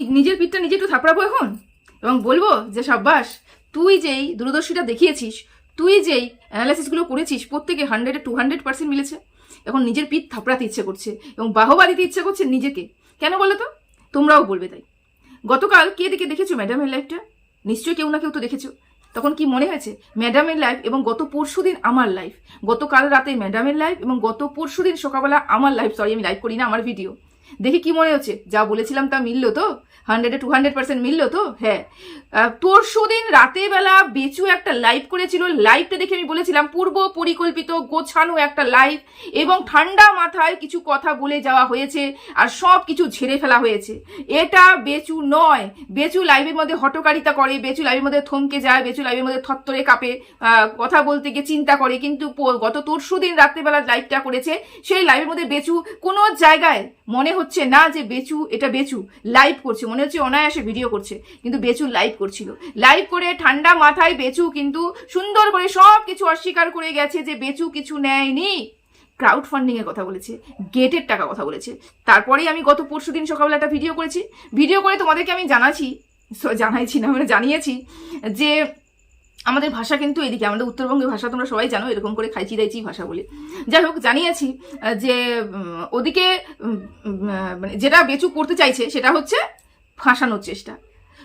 নিজের পিঠটা নিজে একটু থাপড়াবো এখন? এবং বলব যে সাব্বাস, তুই যেই দূরদর্শীটা দেখিয়েছিস, তুই যেই অ্যানালাইসিসগুলো করেছিস, প্রত্যেকে হান্ড্রেডে টু হান্ড্রেড পার্সেন্ট মিলেছে। এখন নিজের পিঠ থাপড়াতে ইচ্ছে করছে এবং বাহবা দিতে ইচ্ছে করছে নিজেকে। কেন বলো তো? তোমরাও বলবে তাই। গতকাল কে দেখে দেখেছ ম্যাডামের লাইফটা নিশ্চয়ই কেউ না কেউ তো দেখেছ। তখন কি মনে হয়েছে? ম্যাডামের লাইফ এবং গত পরশু দিন আমার লাইফ গতকাল রাতে ম্যাডামের লাইফ এবং গত পরশু দিন সকালবেলা আমার লাইফ সরি আমি লাইভ করি না, আমার ভিডিও দেখে কি মনে হচ্ছে? যা বলেছিলাম তা মিললো তো? হান্ড্রেডে টু হান্ড্রেড পার্সেন্ট মিললো তো? হ্যাঁ। পরশু দিন রাতের বেলা বেচু একটা লাইভ করেছিল। লাইভটা দেখে আমি বলেছিলাম, পূর্ব পরিকল্পিত গোছানো একটা লাইভ এবং ঠান্ডা মাথায় কিছু কথা বলে যাওয়া হয়েছে আর সব কিছু ঝেড়ে ফেলা হয়েছে। এটা বেচু নয়। বেচু লাইভের মধ্যে হটকারিতা করে, বেচু লাইভের মধ্যে থমকে যায়, বেচু লাইভের মধ্যে থত্তরে কাঁপে কথা বলতে গিয়ে চিন্তা করে। কিন্তু গত তরশু দিন রাত্রেবেলা লাইভটা করেছে। সেই লাইভের মধ্যে বেচু কোনো জায়গায় মনে হচ্ছে না যে বেচু, এটা বেচু। লাইভ করছে, মনে হচ্ছে অনায়াসে ভিডিও করছে। কিন্তু বেচু লাইভ করছিল। লাইভ করে ঠান্ডা মাথায় বেচু কিন্তু সুন্দর করে সব কিছু অস্বীকার করে গেছে যে বেচু কিছু নেয়নি। ক্রাউড ফান্ডিং এর কথা বলেছে গেটের টাকা কথা বলেছে। তারপরেই আমি গত পরশু দিন সকালবেলা একটা ভিডিও করেছি। ভিডিও করে তোমাদেরকে আমি জানাচ্ছি, জানাইছি না মানে জানিয়েছি যে আমাদের ভাষা কিন্তু এদিকে, আমাদের উত্তরবঙ্গের ভাষা তোমরা সবাই জানো, এরকম করে খাইচি দাইচি ভাষা বলে। যাই হোক, জানিয়েছি যে ওদিকে মানে যেটা বেচু করতে চাইছে, সেটা হচ্ছে ফাঁসানোর চেষ্টা।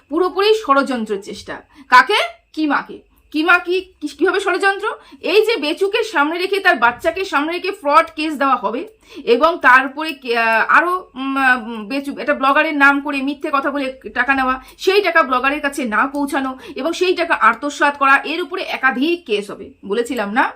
পুরোপুরি ষড়যন্ত্রের চেষ্টা। কাকে? কিমাকে কিমা কি কীভাবে ষড়যন্ত্র? এই যে বেচুকে সামনে রেখে তার বাচ্চাকে সামনে রেখে ফ্রড কেস দেওয়া হবে এবং তারপরে কে- আহ, আরও উম, আহ, উম, বেচু একটা ব্লগারের নাম করে মিথ্যে কথা বলে টাকা নেওয়া সেই টাকা ব্লগারের কাছে না পৌঁছানো এবং সেই টাকা আত্মসাৎ করা এর উপরে একাধিক কেস হবে। বলেছিলাম না?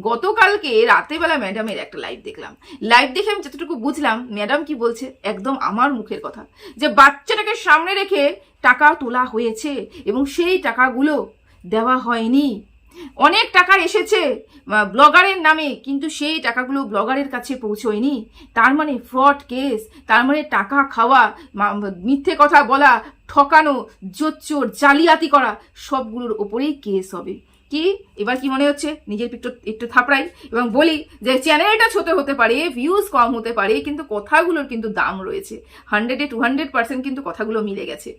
গতকালকে রাতেবেলা ম্যাডামের একটা লাইভ দেখলাম। লাইভ দেখে আমি যতটুকু বুঝলাম ম্যাডাম কি বলছে? একদম আমার মুখের কথা। যে বাচ্চাটাকে সামনে রেখে টাকা তোলা হয়েছে এবং সেই টাকাগুলো দেওয়া হয়নি। অনেক টাকা এসেছে ব্লগারের নামে, কিন্তু সেই টাকাগুলো ব্লগারের কাছে পৌঁছয়নি। তার মানে ফ্রড কেস, তার মানে টাকা খাওয়া মিথ্যে কথা বলা, ঠকানো, জোচ্চোর, জালিয়াতি করা, সবগুলোর ওপরেই কেস হবে। কি? এবার কি মনে হচ্ছে? নিজের একটু একটু থাপড়াই এবং বলি যে চ্যানেলটা ছোট হতে পারে ভিউজ কম হতে পারে, কিন্তু কথাগুলোর কিন্তু দাম রয়েছে। হান্ড্রেডে টু হান্ড্রেড পার্সেন্ট কিন্তু কথাগুলো মিলে গেছে।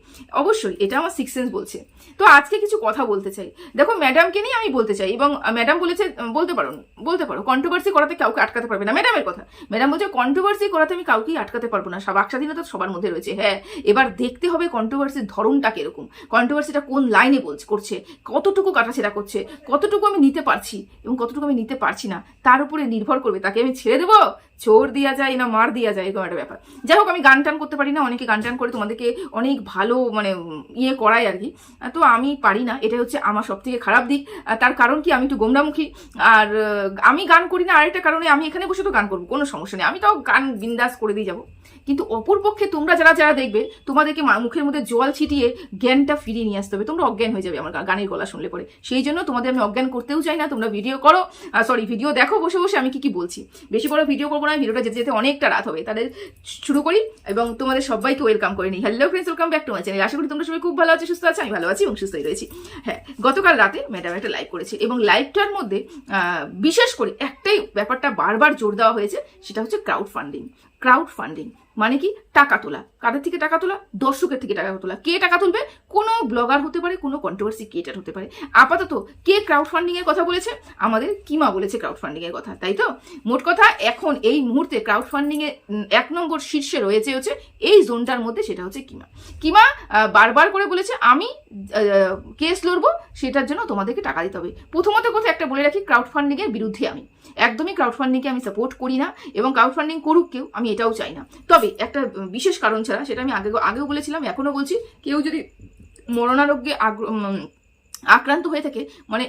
অবশ্যই, এটা আমার সিক্স সেন্স বলছে। তো আজকে কিছু কথা বলতে চাই। দেখো ম্যাডামকে নিয়ে আমি বলতে চাই এবং ম্যাডাম বলেছে, বলতে পারো বলতে পারো কন্ট্রোভার্সি করাতে কাউকে আটকাতে পারবে না। ম্যাডামের কথা। ম্যাডাম বলছে কন্ট্রোভার্সি করাতে আমি কাউকেই আটকাতে পারব না। বাক স্বাধীনতা সবার মধ্যে রয়েছে। হ্যাঁ এবার দেখতে হবে কন্ট্রোভার্সির ধরনটা কীরকম? কন্ট্রোভার্সিটা কোন লাইনে বলছে, করছে? কতটুকু কাটাছেড়া করছে? কতটুকু আমি নিতে পারছি এবং কতটুকু আমি নিতে পারছি না, তার উপরে নির্ভর করবে, তাকে আমি ছেড়ে দেবো? চোর দেওয়া যায় না মার দেওয়া যায় এরকম একটা ব্যাপার। যাই হোক, আমি গান টান করতে পারি না, অনেকে গান টান করে তোমাদেরকে অনেক ভালো মানে ইয়ে করায় আর কি। তো আমি পারি না এটা হচ্ছে আমার সব থেকে খারাপ দিক। তার কারণ কি? আমি একটু গোমরামুখী। আর আমি গান করি না, আরেকটা কারণে আমি এখানে বসে তো গান করব, কোনো সমস্যা নেই। আমি তাও গান বিন্দাস করে দিয়ে যাব। কিন্তু অপর পক্ষে তোমরা যারা যারা দেখবে, তোমাদেরকে মুখের মধ্যে জল ছিটিয়ে জ্ঞানটা ফিরিয়ে নিয়ে আসতে হবে। তোমরা অজ্ঞান হয়ে যাবে আমার গানের গলা শুনলে পরে। সেই জন্য তোমাদের আমি অজ্ঞান করতেও চাই না, তোমরা ভিডিও করো। সরি ভিডিও দেখো, বসে বসে আমি কি কি বলছি। বেশি বড় ভিডিও করব না ভিডিওটা যেতে যেতে অনেকটা রাত হবে। তাহলে শুরু করি এবং তোমাদের সবাইকে ওয়েলকাম করে নিই। Hello friends welcome back to my channel আশা করি তোমরা সবাই খুব ভালো আছো, সুস্থ আছো, আমি ভালো আছি এবং সুস্থই রয়েছি। হ্যাঁ গতকাল রাতে ম্যাডাম একটা লাইভ করেছে এবং লাইভটার মধ্যে বিশেষ করে একটাই ব্যাপারটা বারবার জোর দেওয়া হয়েছে, সেটা হচ্ছে ক্রাউড ফান্ডিং ক্রাউড ফান্ডিং মানে কি? টাকা তোলা। কাদের থেকে টাকা তোলা? দর্শকের থেকে টাকা তোলা। কে টাকা তুলবে? কোনো ব্লগার হতে পারে, কোনো কন্ট্রোভার্সি ক্রিয়েটার হতে পারে। আপাতত কে ক্রাউড ফান্ডিং এর কথা বলেছে? আমাদের কিমা বলেছে ক্রাউড ফান্ডিং এর কথা, তাই তো? মোট কথা, এখন এই মুহূর্তে ক্রাউড ফান্ডিং এ এক নম্বর শীর্ষে রয়েছে হচ্ছে এই জোনটার মধ্যে সেটা হচ্ছে কিমা। কিমা বারবার করে বলেছে, আমি কেস লড়বো, সেটার জন্য তোমাদেরকে টাকা দিতে হবে। প্রথমত কথা একটা বলে রাখি ক্রাউড ফান্ডিং এর বিরুদ্ধে আমি। একদমই ক্রাউড ফান্ডিংকে আমি সাপোর্ট করি না এবং ক্রাউড ফান্ডিং করুক কেউ, আমি এটাও চাই না। তবে একটা বিশেষ কারণ ছাড়া, সেটা আমি আগে আগেও বলেছিলাম, এখনও বলছি, কেউ যদি মরণারোগ্যে আক্রান্ত হয়ে থাকে মানে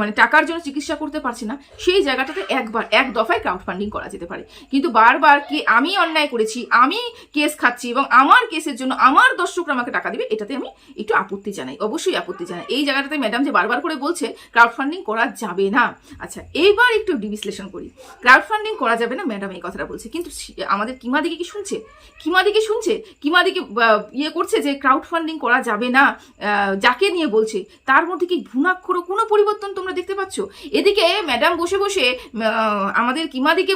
মানে টাকার জন্য চিকিৎসা করতে পারছে না, সেই জায়গাটাতে একবার, এক দফায় ক্রাউড ফান্ডিং করা যেতে পারে। কিন্তু বারবার কি আমি অন্যায় করেছি, আমি কেস খাচ্ছি এবং আমার কেসের জন্য আমার দর্শকরা আমাকে টাকা দিবে, এটাতে আমি একটু আপত্তি জানাই, অবশ্যই আপত্তি জানাই। এই জায়গাটাতে ম্যাডাম যে বারবার করে বলছে ক্রাউড ফান্ডিং করা যাবে না। আচ্ছা এইবার একটু বিশ্লেষণ করি। ক্রাউড ফান্ডিং করা যাবে না ম্যাডাম এই কথাটা বলছে। কিন্তু আমাদের কিমা দিকে কি শুনছে? কিমা দিকে শুনছে? কিমা দিকে ইয়ে করছে যে ক্রাউড ফান্ডিং করা যাবে না যাকে নিয়ে বলছে, তার মধ্যে কি ভুনাক্ষরও কোনো পরিবর্তন তোমরা তোমরা দেখতে পাচ্ছ? এদিকে ম্যাডাম বসে বসে আমাদের কিমাদিকে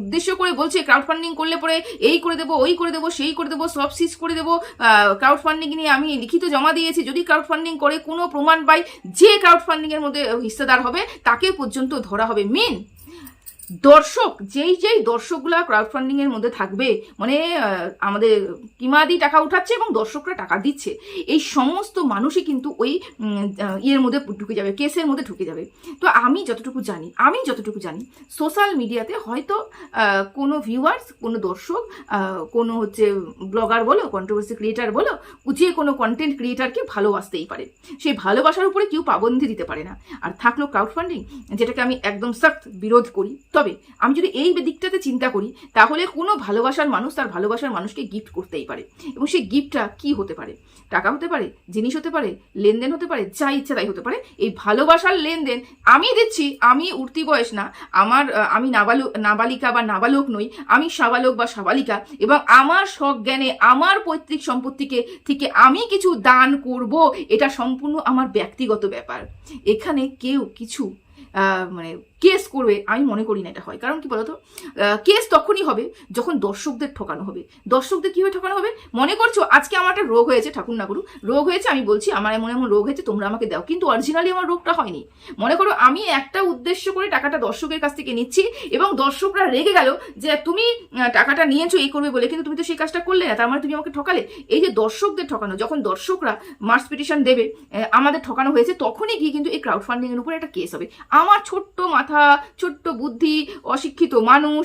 উদ্দেশ্য করে বলছে ক্রাউড ফান্ডিং করলে পরে এই করে দেবো, ওই করে দেবো, সেই করে দেবো, সব সিজ করে দেবো। ক্রাউড ফান্ডিং নিয়ে আমি লিখিত জমা দিয়েছি, যদি ক্রাউড ফান্ডিং করে কোনো প্রমাণ পাই, যে ক্রাউড ফান্ডিংয়ের মধ্যে হিস্সেদার হবে, তাকে পর্যন্ত ধরা হবে। মেন দর্শক, যেই যেই দর্শকগুলা ক্রাউড ফান্ডিং এর মধ্যে থাকবে মানে আমাদের কিমাদি টাকা উঠাচ্ছে এবং দর্শকরা টাকা দিচ্ছে, এই সমস্ত মানুষই কিন্তু ওই ইয়ের মধ্যে ঢুকে যাবে, কেসের মধ্যে ঢুকে যাবে। তো আমি যতটুকু জানি, আমি যতটুকু জানি সোশ্যাল মিডিয়াতে হয়তো কোনো ভিউয়ার্স কোনো দর্শক কোনো হচ্ছে ব্লগার বলো কন্ট্রোভার্সি ক্রিয়েটার বলো, যে কোনো কন্টেন্ট ক্রিয়েটারকে ভালোবাসতেই পারে। সেই ভালোবাসার উপরে কেউ পাবন্দি দিতে পারে না। আর থাকল ক্রাউড ফান্ডিং যেটাকে আমি একদম সখ্ত বিরোধ করি। তবে আমি যদি এই দিকটাতে চিন্তা করি, তাহলে কোনো ভালোবাসার মানুষ তার ভালোবাসার মানুষকে গিফট করতেই পারে এবং সেই গিফটটা কি হতে পারে? টাকা হতে পারে, জিনিস হতে পারে, লেনদেন হতে পারে, যা ইচ্ছা তাই হতে পারে। এই ভালোবাসার লেনদেন আমি দিচ্ছি, আমি উঠতি বয়স না, আমার আমি নাবালক নাবালিকা বা নাবালক নই, আমি সাবালক বা সাবালিকা এবং আমার সজ্ঞানে আমার পৈতৃক সম্পত্তিকে থেকে আমি কিছু দান করব, এটা সম্পূর্ণ আমার ব্যক্তিগত ব্যাপার। এখানে কেউ কিছু মানে কেস করবে, আমি মনে করি না এটা হয়। কারণ কি বলতো? কেস তখনই হবে যখন দর্শকদের ঠকানো হবে। দর্শকদের কীভাবে ঠকানো হবে? মনে করছ, আজকে আমার একটা রোগ হয়েছে, ঠাকুর না করু রোগ হয়েছে, আমি বলছি, আমার এমন এমন রোগ হয়েছে, তোমরা আমাকে দাও। কিন্তু অরিজিনালি আমার রোগটা হয়নি। মনে করো, আমি একটা উদ্দেশ্য করে টাকাটা দর্শকের কাছ থেকে নিচ্ছি এবং দর্শকরা রেগে গেল যে, তুমি টাকাটা নিয়েছো, এই করবে বলে, কিন্তু তুমি তো সেই কাজটা করলে না, তার মানে তুমি আমাকে ঠকালে? এই যে দর্শকদের ঠকানো, যখন দর্শকরা মার্চ পিটিশন দেবে আমাদের ঠকানো হয়েছে, তখনই গিয়ে কিন্তু এই ক্রাউড ফান্ডিংয়ের উপরে একটা কেস হবে। আমার ছোট্ট মাথা, ছোট্ট বুদ্ধি, অশিক্ষিত মানুষ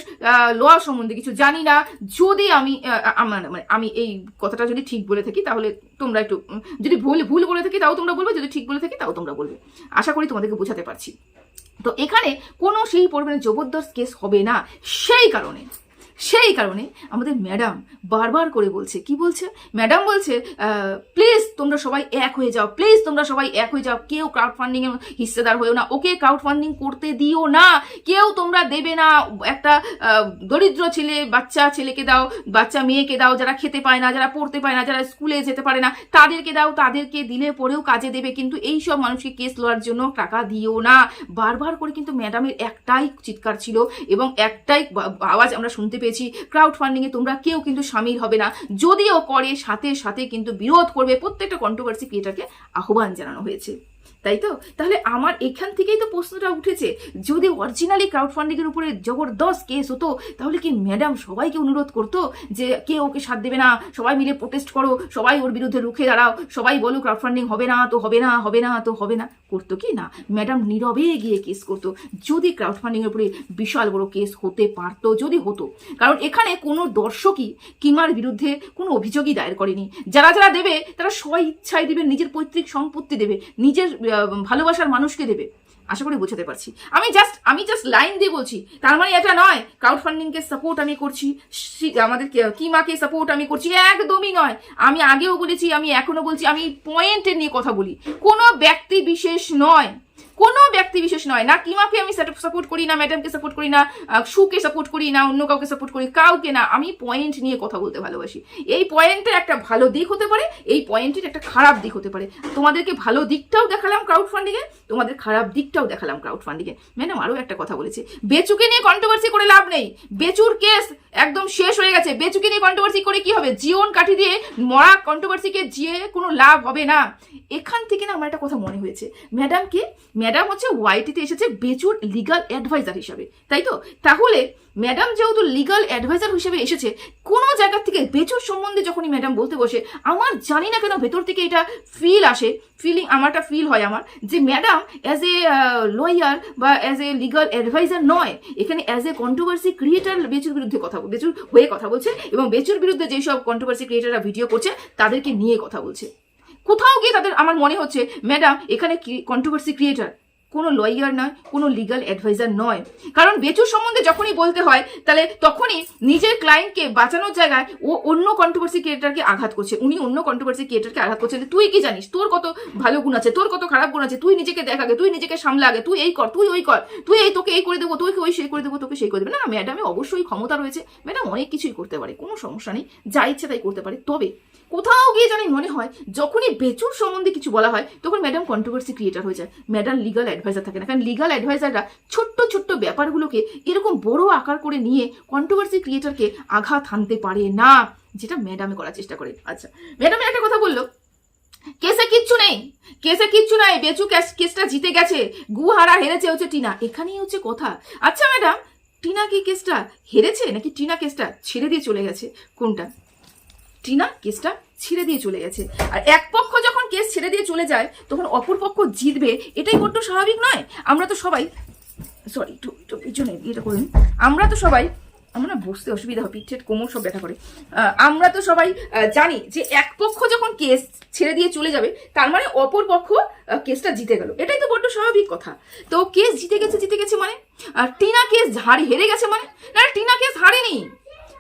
ল সম্বন্ধে কিছু জানি না। যদি আমি আমার মানে আমি এই কথাটা যদি ঠিক বলে থাকি, তাহলে তোমরা একটু যদি ভুল ভুল বলে থাকি, তাও তোমরা বলবে, যদি ঠিক বলে থাকি, তাও তোমরা বলবে। আশা করি তোমাদেরকে বোঝাতে পারছি। তো এখানে কোনো সেই পরিমাণে জবরদস্ত কেস হবে না। সেই কারণে সেই কারণে আমাদের ম্যাডাম বারবার করে বলছে, কি বলছে? ম্যাডাম বলছে প্লিজ তোমরা সবাই এক হয়ে যাও প্লিজ তোমরা সবাই এক হয়ে যাও, কেউ ক্রাউড ফান্ডিং এর হিস্সেদার হয়েও না, ওকে ক্রাউড ফান্ডিং করতে দিও না, কেউ তোমরা দেবে না, একটা দরিদ্র ছেলে, বাচ্চা ছেলেকে দাও, বাচ্চা মেয়েকে দাও, যারা খেতে পায় না, যারা পড়তে পায় না, যারা স্কুলে যেতে পারে না, তাদেরকে দাও, তাদেরকে দিলে পরেও কাজে দেবে, কিন্তু এই সব মানুষকে কেস লওয়ার জন্য টাকা দিও না। বারবার করে কিন্তু ম্যাডামের একটাই চিৎকার ছিল এবং একটাই আওয়াজ আমরা শুনতে পেয়েছি। ক্রাউড ফান্ডিংয়ে তোমরা কেউ কিন্তু সামিল হবে না। যদিও করে সাথে সাথে কিন্তু বিরোধ করবে প্রত্যেকটা কন্ট্রোভার্সি ক্রিয়েটারকে আহ্বান জানানো হয়েছে। তাই তো? তাহলে আমার এখান থেকেই তো প্রশ্নটা উঠেছে। যদি অরিজিনালি ক্রাউড ফান্ডিং এর উপরে জবরদস্ত কেস হতো, তাহলে কি ম্যাডাম সবাইকে অনুরোধ করতো যে কে ওকে সাথ দেবে না? সবাই মিলে প্রোটেস্ট করো, সবাই ওর বিরুদ্ধে রুখে দাঁড়াও, সবাই বলো ক্রাউড ফান্ডিং হবে না তো হবে না হবে না তো হবে না। করতো কি না? ম্যাডাম নীরবে গিয়ে কেস করতো। যদি ক্রাউড ফান্ডিং এর উপরে বিশাল বড় কেস হতে পারতো, যদি হতো। কারণ এখানে কোনো দর্শকই কিমার বিরুদ্ধে কোনো অভিযোগই দায়ের করেনি। যারা যারা দেবে, তারা স্ব ইচ্ছায় দেবে, নিজের পৈতৃক সম্পত্তি দেবে, নিজের ভালোবাসার মানুষকে দেবে। আশা করি বোঝাতে পারছি। আমি জাস্ট আমি জাস্ট লাইন দিয়ে বলছি, তার মানে এটা নয় ক্রাউড ফান্ডিংকে সাপোর্ট আমি করছি আমাদের কি কিমাকে সাপোর্ট আমি করছি, একদমই নয়। আমি আগেও বলেছি, আমি এখনও বলছি, আমি পয়েন্টের নিয়ে কথা বলি। কোনো ব্যক্তি বিশেষ নয়। কোনো ব্যক্তি বিশেষ নয়। না কিমাকে আমি সাপোর্ট করি না ম্যাডামকে সাপোর্ট করি না সুকে সাপোর্ট করি না, অন্য কাউকে সাপোর্ট করি, কাউকে না। আমি পয়েন্ট নিয়ে কথা বলতে ভালোবাসি। এই পয়েন্টের একটা ভালো দিক হতে পারে, এই পয়েন্টের একটা খারাপ দিক হতে পারে। তোমাদেরকে ভালো দিকটাও দেখালাম ক্রাউড ফান্ডিংয়ে তোমাদের খারাপ দিকটাও দেখালাম ক্রাউড ফান্ডিংয়ে ম্যাডাম আরও একটা কথা বলেছে। বেচুকে নিয়ে কন্ট্রোভার্সি করে লাভ নেই। বেচুর কেস একদম শেষ হয়ে গেছে। বেচুকে নিয়ে কন্ট্রোভার্সি করে কি হবে? জীবন কাঠি দিয়ে মরা কন্ট্রোভার্সিকে জিয়ে কোনো লাভ হবে না। এখান থেকে না আমার একটা কথা মনে হয়েছে। ম্যাডামকে, ম্যাডাম হচ্ছে ওয়াইটিতে এসেছে বেচুর লিগাল অ্যাডভাইজার হিসাবে। তাই তো? তাহলে ম্যাডাম যেহেতু লিগাল অ্যাডভাইজার হিসেবে এসেছে, কোনো জায়গা থেকে বেচুর সম্বন্ধে যখনই ম্যাডাম বলতে বসে, আমার জানি না কেন ভেতর থেকে এটা ফিল আসে ফিলিং আমারটা ফিল হয় আমার, যে ম্যাডাম অ্যাজ এ লয়ার বা অ্যাজ এ লিগাল অ্যাডভাইজার নয়, এখানে অ্যাজ এ কন্ট্রোভার্সি ক্রিয়েটার বেচুর বিরুদ্ধে কথা বেচুর হয়ে কথা বলছে এবং বেচুর বিরুদ্ধে যেসব কন্ট্রোভার্সি ক্রিয়েটাররা ভিডিও করছে, তাদেরকে নিয়ে কথা বলছে। কোথাও গিয়ে তাদের, আমার মনে হচ্ছে, ম্যাডাম এখানে কন্ট্রোভার্সি ক্রিয়েটার কোনো লয়ার নয়, কোনো লিগাল অ্যাডভাইজার নয়। কারণ বেচুর সম্বন্ধে যখনই বলতে হয়, তাহলে তখনই নিজের ক্লায়েন্টকে বাঁচানোর জায়গায় ও অন্য কন্ট্রোভার্সি ক্রিয়েটারকে আঘাত করছে। উনি অন্য কন্ট্রোভার্সি ক্রিয়েটারকে আঘাত করছে তুই কি জানিস? তোর কত ভালো গুণ আছে, তোর কত খারাপ গুণ আছে, তুই নিজেকে দেখ আগে, তুই নিজেকে সামলা আগে, তুই এই কর, তুই ওই কর, তুই এই তোকে এই করে দেবো, তোকে ওই সেই করে দেবো, তোকে সেই করে দেবে। না ম্যাডামে অবশ্যই ক্ষমতা রয়েছে। ম্যাডাম অনেক কিছুই করতে পারে, কোনো সমস্যা নেই। যা ইচ্ছে তাই করতে পারে। তবে কোথাও গিয়ে জানি মনে হয়, যখনই বেচুর সম্বন্ধে কিছু বলা হয়, তখন ম্যাডাম কন্ট্রোভার্সি ক্রিয়েটার হয়ে যায়। ম্যাডাম লিগাল অ্যাডভাইজার থাকে না। কারণ লিগাল অ্যাডভাইজাররা ছোট্ট ছোট্ট ব্যাপারগুলোকে এরকম বড় আকার করে নিয়ে কন্ট্রোভার্সি ক্রিয়েটারকে আঘাত হানতে পারে না, যেটা ম্যাডামে করার চেষ্টা করে। আচ্ছা ম্যাডামে একটা কথা বলল। কেসে কিচ্ছু নেই। কেসে কিচ্ছু নাই। বেচু কেসটা জিতে গেছে। গুহারা হেরেছে হচ্ছে টিনা। এখানেই হচ্ছে কথা। আচ্ছা ম্যাডাম টিনা কি কেসটা হেরেছে নাকি টিনা কেসটা ছেড়ে দিয়ে চলে গেছে? কোনটা? টিনা কেসটা ছেড়ে দিয়ে চলে গেছে। আর এক পক্ষ যখন কেস ছেড়ে দিয়ে চলে যায়, তখন অপর পক্ষ জিতবে। এটাই বড্ড স্বাভাবিক নয়? আমরা তো সবাই সরি একটু একটু পিছনে এটা করুন। আমরা তো সবাই, আমরা না বসতে অসুবিধা হয় পিঠের কোমর সব ব্যথা করে। আমরা তো সবাই জানি যে এক পক্ষ যখন কেস ছেড়ে দিয়ে চলে যাবে, তার মানে অপর পক্ষ কেসটা জিতে গেল। এটাই তো বড্ড স্বাভাবিক কথা। তো কেস জিতে গেছে জিতে গেছে মানে? আর টিনা কেস হারি হেরে গেছে মানে? না, টিনা কেস হারেনি।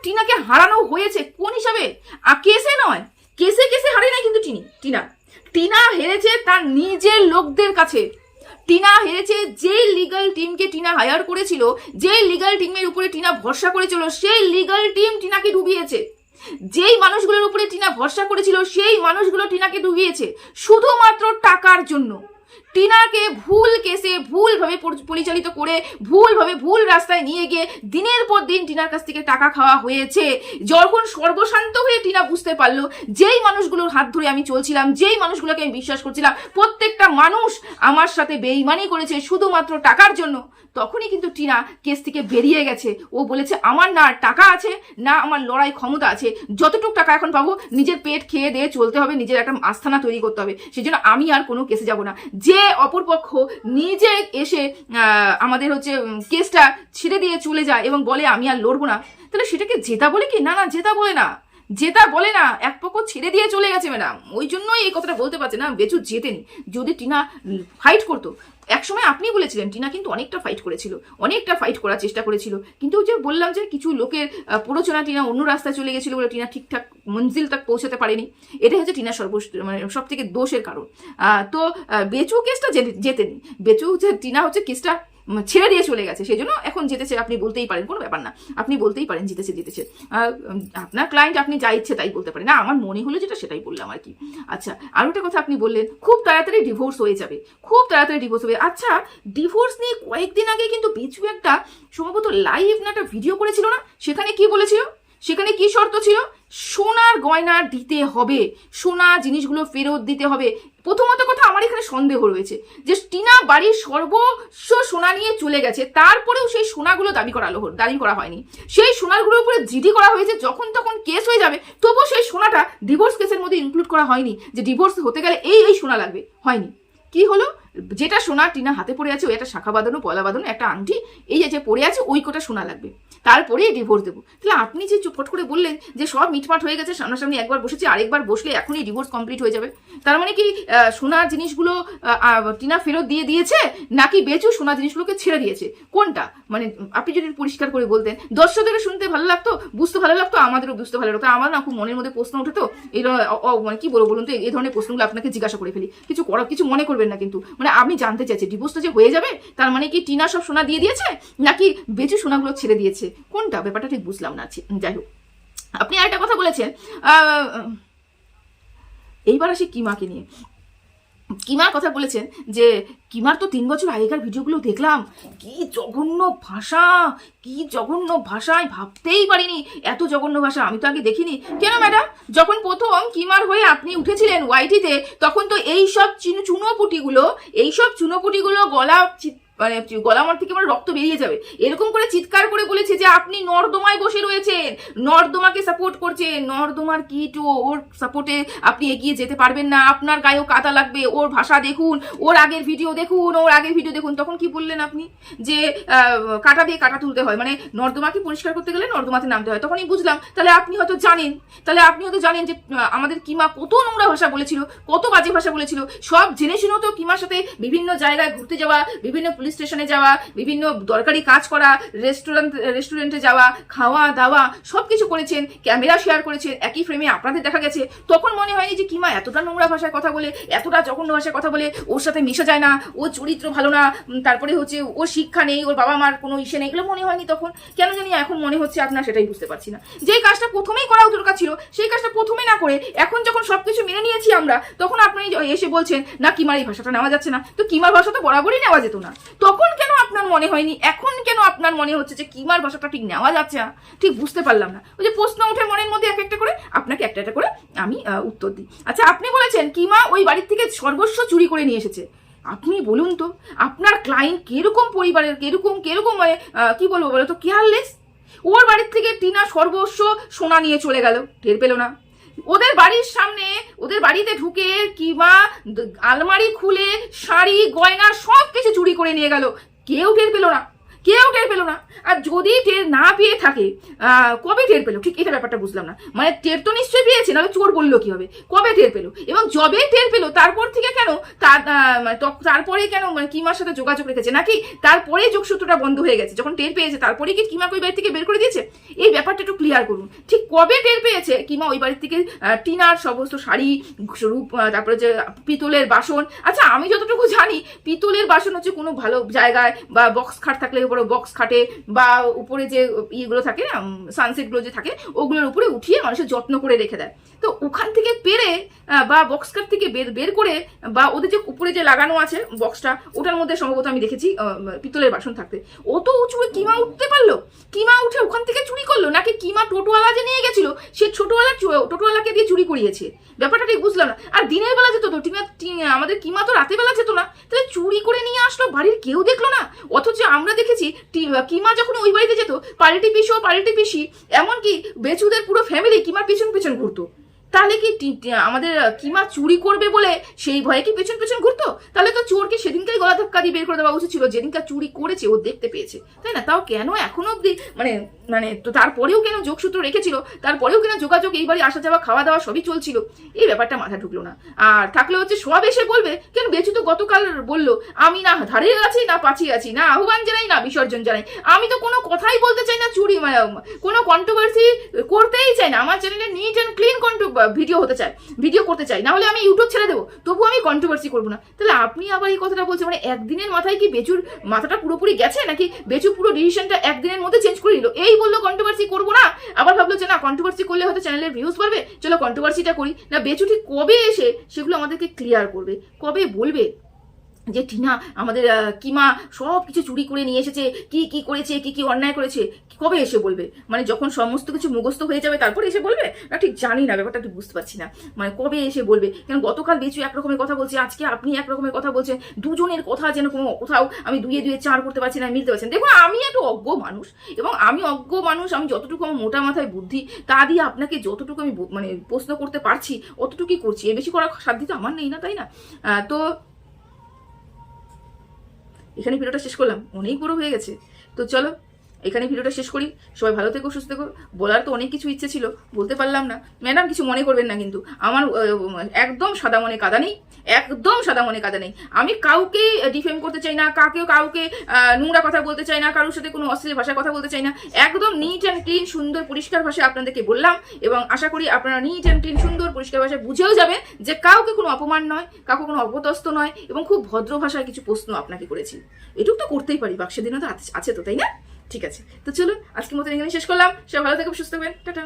টিনাকে হারানো হয়েছে। কোন হিসাবে? কেসে নয়। কেসে কেসে হারে নাই কিন্তু টিনি, টিনা। টিনা হেরেছে তার নিজের লোকদের কাছে। টিনা হেরেছে যে লিগাল টিমকে টিনা হায়ার করেছিল যে লিগাল টিমের উপরে টিনা ভরসা করেছিল, সেই লিগাল টিম টিনাকে ডুবিয়েছে। যেই মানুষগুলোর উপরে টিনা ভরসা করেছিল, সেই মানুষগুলো টিনাকে ডুবিয়েছে। শুধুমাত্র টাকার জন্য। টিনাকে ভুল কেসে ভুলভাবে পরিচালিত করে ভুলভাবে ভুল রাস্তায় নিয়ে গিয়ে দিনের পর দিন টিনার কাছ থেকে টাকা খাওয়া হয়েছে। যখন সর্বশান্ত হয়ে টিনা বুঝতে পারল, যেই মানুষগুলোর হাত ধরে আমি চলছিলাম, যেই মানুষগুলোকে আমি বিশ্বাস করছিলাম, প্রত্যেকটা মানুষ আমার সাথে বেইমানি করেছে শুধুমাত্র টাকার জন্য, তখনই কিন্তু টিনা কেস থেকে বেরিয়ে গেছে। ও বলেছে, আমার না টাকা আছে, না আমার লড়াই ক্ষমতা আছে। যতটুকু টাকা এখন পাবো, নিজের পেট খেয়ে দিয়ে চলতে হবে, নিজের একটা আস্থানা তৈরি করতে হবে। সেজন্য আমি আর কোনো কেসে যাব না। যে অপরপক্ষ নিজে এসে আমাদের হচ্ছে কেসটা ছেড়ে দিয়ে চলে যায় এবং বলে, আমি আর লড়বো না। তাহলে সেটাকে জেতা বলে কি? না না, জেতা বলে না। জেতা বলে না, এক পক্ষ ছেড়ে দিয়ে চলে গেছে, ম্যাডাম। ওই জন্যই এই কথাটা বলতে পারছে না বেচু জেতেনি। যদি টিনা ফাইট করতো একসময় আপনি বলেছিলেন, টিনা কিন্তু অনেকটা ফাইট করেছিল, অনেকটা ফাইট করার চেষ্টা করেছিল। কিন্তু যে বললাম যে কিছু লোকের প্ররোচনা টিনা অন্য রাস্তায় চলে গেছিল বলে টিনা ঠিকঠাক মঞ্জিল তাক পৌঁছাতে পারেনি। এটা হচ্ছে টিনা সর্ব মানে সব থেকে দোষের কারণ। তো বেচু কেসটা যেতেনি বেচু যে টিনা হচ্ছে কেসটা ছেড়ে দিয়ে চলে গেছে। সেই জন্য এখন জিতেছে, আপনি বলতেই পারেন, কোনো ব্যাপার না। আপনি বলতেই পারেন জিতেছে জিতেছে। আপনার ক্লায়েন্ট আপনি যা ইচ্ছে তাই বলতে পারেন। না, আমার মনে হলো যেটা সেটাই বললাম আর কি। আচ্ছা আরও একটা কথা আপনি বললেন, খুব তাড়াতাড়ি ডিভোর্স হয়ে যাবে। খুব তাড়াতাড়ি ডিভোর্স হবে। আচ্ছা ডিভোর্স নিয়ে কয়েকদিন আগে কিন্তু বেচু একটা সম্ভবত লাইভ না একটা ভিডিও করেছিল না? সেখানে কি বলেছিল? সেখানে কি শর্ত ছিল? সোনার গয়না দিতে হবে। সোনা জিনিসগুলো ফেরত দিতে হবে। প্রথমত কথা আমার এখানে সন্দেহ রয়েছে যে টিনা বাড়ির সর্বস্ব সোনা নিয়ে চলে গেছে, তারপরেও সেই সোনাগুলো দাবি করা দাবি করা হয়নি। সেই সোনাগুলোর উপরে জিডি করা হয়েছে, যখন তখন কেস হয়ে যাবে, তবুও সেই সোনাটা ডিভোর্স কেসের মধ্যে ইনক্লুড করা হয়নি, যে ডিভোর্স হতে গেলে এই এই সোনা লাগবে, হয়নি। কি হলো? যেটা সোনা টিনা হাতে পড়ে আছে, ওই একটা শাখা বাঁধানো পলা বাঁধানো, একটা আংটি, এই যে পড়ে আছে, ওই কোটা সোনা লাগবে। তারপরে ডিভোর্স দেবো। তাহলে আপনি যে চুপট করে বললেন যে সব মিটমাট হয়ে গেছে, সামনাসামনি একবার বসেছি, আরেকবার বসলে এখনই ডিভোর্স কমপ্লিট হয়ে যাবে। তার মানে কি সোনার জিনিসগুলো টিনা ফেরত দিয়ে দিয়েছে, নাকি বেচু সোনার জিনিসগুলোকে ছেড়ে দিয়েছে? কোনটা? মানে আপনি যদি পরিষ্কার করে বলতেন। দর্শকদের শুনতে ভালো লাগতো, বুঝতে ভালো লাগতো, আমাদেরও বুঝতে ভালো লাগতো। আমার না খুব মনের মধ্যে প্রশ্ন ওঠে তো এই মানে কি বলব বলুন তো, এই ধরনের প্রশ্নগুলো আপনাকে জিজ্ঞাসা করে ফেলি। কিছু করা কিছু মনে করবেন না কিন্তু। মানে আমি জানতে চাইছি ডিভোর্সটা যে হয়ে যাবে, তার মানে কি টিনা সব সোনা দিয়ে দিয়েছে, নাকি বেচু সোনাগুলো ছেড়ে দিয়েছে? কোনটা? ব্যাপারটা ঠিক বুঝলাম না যাই হোক। আপনি আরেকটা কথা বলেছেন এইবার আসি কিমাকে নিয়ে। কিমার কথা বলেছেন যে, কিমার তো তিন বছর আগেকার ভিডিওগুলো দেখলাম। কি জঘন্য ভাষা, কি জঘন্য ভাষায় ভাবতেই পারিনি। এত জঘন্য ভাষা আমি তো আগে দেখিনি। কেন ম্যাডাম? যখন প্রথম কিমার হয়ে আপনি উঠেছিলেন ওয়াইটিতে তখন তো এই সব চিন- চুনোপুটিগুলো এই সব চুনোপুটিগুলো গলা মানে গলা আমার থেকে আমার রক্ত বেরিয়ে যাবে। এরকম করে চিৎকার করে বলেছে যে আপনি নর্দমায় বসে রয়েছেন। নর্দমাকে সাপোর্ট করছেন নর্দমার কিটো ওর সাপোর্টে আপনি এগিয়ে যেতে পারবেন না। আপনার গায়েও কাদা লাগবে। ওর ভাষা দেখুন, ওর আগের ভিডিও দেখুন, ওর আগের ভিডিও দেখুন। তখন কি বললেন আপনি? যে কাটা দিয়ে কাটা তুলতে হয়। মানে নর্দমাকে পরিষ্কার করতে গেলে নর্দমাতে নামতে হয়। তখনই বুঝলাম, তাহলে আপনি হয়তো জানেন, তাহলে আপনি হয়তো জানেন যে আমাদের কিমা কত নোংরা ভাষা বলেছিল, কত বাজে ভাষা বলেছিল। সব জেনে শুনেও তো কিমার সাথে বিভিন্ন জায়গায় ঘুরতে যাওয়া, বিভিন্ন পুলিশ পুলিশ স্টেশনে যাওয়া, বিভিন্ন দরকারি কাজ করা রেস্টুরেন্ট রেস্টুরেন্টে যাওয়া, খাওয়া, দাওয়া সব কিছু করেছেন ক্যামেরা শেয়ার করেছেন, একই ফ্রেমে আপনাদের দেখা গেছে। তখন মনে হয়নি যে, কিমা এতটা নোংরা ভাষায় কথা বলে, এতটা জঘন্য ভাষায় কথা বলে, ওর সাথে মিশে যায় না, ও চরিত্র ভালো না তারপরে হচ্ছে ও শিক্ষা নেই, ওর বাবা মার কোনো ইসে নেই, এগুলো মনে হয়নি তখন। কেন জানি এখন মনে হচ্ছে আপনার সেটাই বুঝতে পারছি না। যেই কাজটা প্রথমেই করা দরকার ছিল, সেই কাজটা প্রথমে না করে, এখন যখন সবকিছু মেনে নিয়েছি আমরা, তখন আপনি এসে বলছেন, না, কিমার এই ভাষাটা নেওয়া যাচ্ছে না। তো কিমার ভাষা তো বরাবরই নেওয়া যেত না। তখন কেন আপনার মনে হয়নি? এখন কেন আপনার মনে হচ্ছে যে কিমার ভাষাটা ঠিক নেওয়া যাচ্ছে? না ঠিক বুঝতে পারলাম না। ওই যে প্রশ্ন ওঠে মনের মধ্যে এক একটা করে, আপনাকে একটা একটা করে আমি উত্তর দিই। আচ্ছা আপনি বলেছেন কিমা ওই বাড়ির থেকে সর্বস্ব চুরি করে নিয়ে এসেছে। আপনি বলুন তো, আপনার ক্লায়েন্ট কীরকম পরিবারের, কীরকম কীরকম মানে কি বলব বলো তো কেয়ারলেস ওর বাড়ির থেকে টিনা সর্বস্ব সোনা নিয়ে চলে গেল। টের পেল না। ওদের বাড়ির সামনে, ওদের বাড়িতে ঢুকে কিংবা আলমারি খুলে, শাড়ি, গয়না সব কিছু চুরি করে নিয়ে গেল। কেউ টের পেল না। কেউ টের পেল না। আর যদি টের না পেয়ে থাকে কবে টের পেল? ঠিক এটা ব্যাপারটা বুঝলাম না। মানে টের তো নিশ্চয়ই পেয়েছে, নাহলে চোর বলল কি হবে কবে টের পেল? এবং যবে টের পেল, তারপর থেকে কেন মানে তারপরে কেন মানে কিমার সাথে যোগাযোগ রেখেছে? নাকি তারপরে যোগসূত্রটা বন্ধ হয়ে গেছে? যখন টের পেয়েছে, তারপরে কি কিমাকে ওই বাড়ি থেকে বের করে দিয়েছে? এই ব্যাপারটা একটু ক্লিয়ার করুন। ঠিক কবে টের পেয়েছে কিমা ওই বাড়ি থেকে টিনার সমস্ত শাড়ি, রূপ তারপরে যে পিতলের বাসন? আচ্ছা আমি যতটুকু জানি, পিতলের বাসন হচ্ছে কোনো ভালো জায়গায় বা বক্স খাট থাকলে উপরে বক্স খাটে বা উপরে যে ইয়েগুলো থাকে সানসেটগুলো যে থাকে, ওগুলোর উপরে উঠিয়ে মানুষের যত্ন করে রেখে দেয়। তো ওখান থেকে পেরে বা বক্স কাট থেকে বের বের করে, বা ওদের যে উপরে যে লাগানো আছে বক্সটা ওটার মধ্যে সম্ভবত আমি দেখেছি পিতলের বাসন থাকতে। অত উঁচু কিমা উঠতে পারল? কিমা উঠে ওখান থেকে চুরি করল কিমা টোটোওয়ালা যে নিয়ে গেছিল, সে ছোটোওয়ালা টোটোওয়ালাকে দিয়ে চুরি করিয়েছে। ব্যাপারটা ঠিক বুঝলাম না। আর দিনের বেলা যেত তো আমাদের কিমা তো রাতের বেলা যেত না? তাহলে চুরি করে নিয়ে আসলো, বাড়ির কেউ দেখল না? অথচ আমরা দেখেছি কিমা যখন ওই বাড়িতে যেত, পাল্টি পিসি ও পাল্টি পিসি, এমনকি বেচুদের পুরো ফ্যামিলি কিমার পিছন পিছন ঘুরতো। তাহলে কি আমাদের কিমা চুরি করবে বলে সেই ভয়ে কি পেছন পেছন ঘুরতো? তাহলে তো চোরকে সেদিনকেই গলা ধাক্কা দিয়ে বের করে দেওয়া উচিত ছিল যেদিনকার চুরি করেছে ও দেখতে পেয়েছে। তাই না? তাও কেন এখনও অব্দি মানে মানে তো তারপরেও কেন যোগসূত্র রেখেছিল? তারপরেও কেন যোগাযোগ এই বাড়ি আসা যাওয়া খাওয়া দাওয়া সবই চলছিল? এই ব্যাপারটা মাথা ঢুকলো না। আর থাকলে হচ্ছে সব এসে বলবে কেন বেচু তো গতকাল বলল আমি না ধারে আছি না পাচিয়ে আছি না আহ্বান জানাই না বিসর্জন জানাই। আমি তো কোনো কথাই বলতে চাই না চুরি মানে, কোনো কন্ট্রোভার্সি করতেই চাই না। আমার চ্যানেলে নিট অ্যান্ড ক্লিন ভিডিও হতে চায় ভিডিও করতে চাই না হলে আমি ইউটিউব ছেড়ে দেবো তবু আমি কন্ট্রোভার্সি করব না। তাহলে আপনি আবার এই কথাটা বলছেন মানে একদিনের মাথায় কি বেচুর মাথাটা পুরোপুরি গেছে, নাকি বেচুর পুরো ডিসিশনটা একদিনের মধ্যে চেঞ্জ করে দিল এই বলল কন্ট্রোভার্সি করব না, আবার ভাবলো যে না কন্ট্রোভার্সি করলে হয়তো চ্যানেলের ভিউজ বাড়বে, চলো কন্ট্রোভার্সিটা করি। না বেচু ঠিক কবে এসে সেগুলো আমাদেরকে ক্লিয়ার করবে, কবে বলবে? যে টিনা আমাদের কিমা সব কিছু চুরি করে নিয়ে এসেছে, কি কি করেছে, কি কি অন্যায় করেছে, কবে এসে বলবে? মানে যখন সমস্ত কিছু মুখস্থ হয়ে যাবে, তারপরে এসে বলবে? না, ঠিক জানি না, ব্যাপারটা ঠিক বুঝতে পারছি না। মানে কবে এসে বলবে? কেন গতকাল বেচু এক রকমের কথা বলছে, আজকে আপনি এক রকমের কথা বলছেন, দুজনের কথা যেন কোনো কোথাও আমি দুয়ে দুয়ে চার করতে পারছি না, মিলতে পারছি না। দেখুন, আমি একটু অজ্ঞ মানুষ, এবং আমি অজ্ঞ মানুষ, আমি যতটুকু আমার মোটা মাথায় বুদ্ধি, তা দিয়ে আপনাকে যতটুকু আমি মানে প্রশ্ন করতে পারছি, অতটুকুই করছি। এর বেশি করার সাধ্য আমার নেই না, তাই না? তো এখানে ভিডিওটা শেষ করলাম অনেক বড় হয়ে গেছে। তো চলো এখানে ভিডিওটা শেষ করি। সবাই ভালো থেকো, সুস্থ থেকো। বলার তো অনেক কিছু ইচ্ছে ছিল, বলতে পারলাম না। ম্যাডাম, কিছু মনে করবেন না কিন্তু। আমার একদম সাদা মনে কাদা নেই, একদম সাদা মনে কাদা নেই। আমি কাউকে ডিফেম করতে চাই না, কাকেও কাউকে নোংরা কথা বলতে চাই না, কারোর সাথে কোনো অশ্লীল ভাষায় কথা বলতে চাই না। একদম নিট অ্যান্ড ক্লিন সুন্দর, পরিষ্কার ভাষায় আপনাদেরকে বললাম এবং আশা করি আপনারা নিট অ্যান্ড ক্লিন সুন্দর, পরিষ্কার ভাষায় বুঝেও যাবেন যে কাউকে কোনো অপমান নয়, কাউকে কোনো অপদস্থ নয় এবং খুব ভদ্র ভাষায় কিছু প্রশ্ন আপনাকে করেছি। এটুকু তো করতেই পারি, বাক্সের দিনও তো আছে তো, তাই না? ঠিক আছে। তো চলুন, আজকের মতো এখানে শেষ করলাম। সবাই ভালো থাকবেন সুস্থ থাকবেন টাটা।